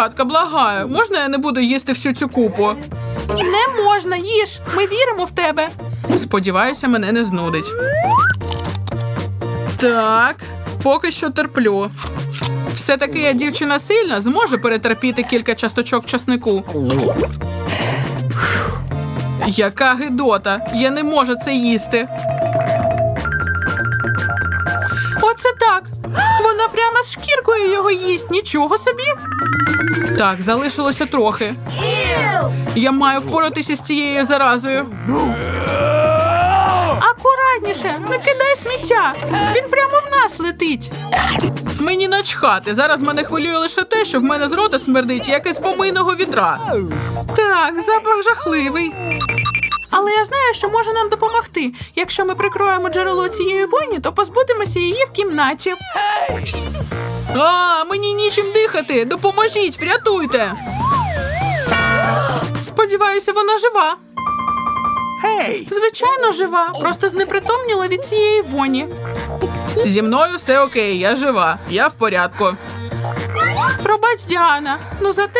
Татка, благаю, можна я не буду їсти всю цю купу? Не можна, їж. Ми віримо в тебе. Сподіваюся, мене не знудить. Так, поки що терплю. Все-таки я дівчина сильна, зможу перетерпіти кілька часточок часнику. Яка гидота! Я не можу це їсти. Вона з шкіркою його їсть. Нічого собі. Так, залишилося трохи. Я маю впоратися з цією заразою. Акуратніше, не кидай сміття. Він прямо в нас летить. Мені начхати. Зараз мене хвилює лише те, що в мене з рота смердить, як із помийного відра. Так, запах жахливий. Я знаю, що може нам допомогти. Якщо ми прикроємо джерело цієї воні, то позбудемося її в кімнаті. А, мені нічим дихати. Допоможіть, врятуйте. Сподіваюся, вона жива. Звичайно, жива. Просто знепритомніла від цієї воні. Зі мною все окей, я жива. Я в порядку. Пробач, Діана. Ну зате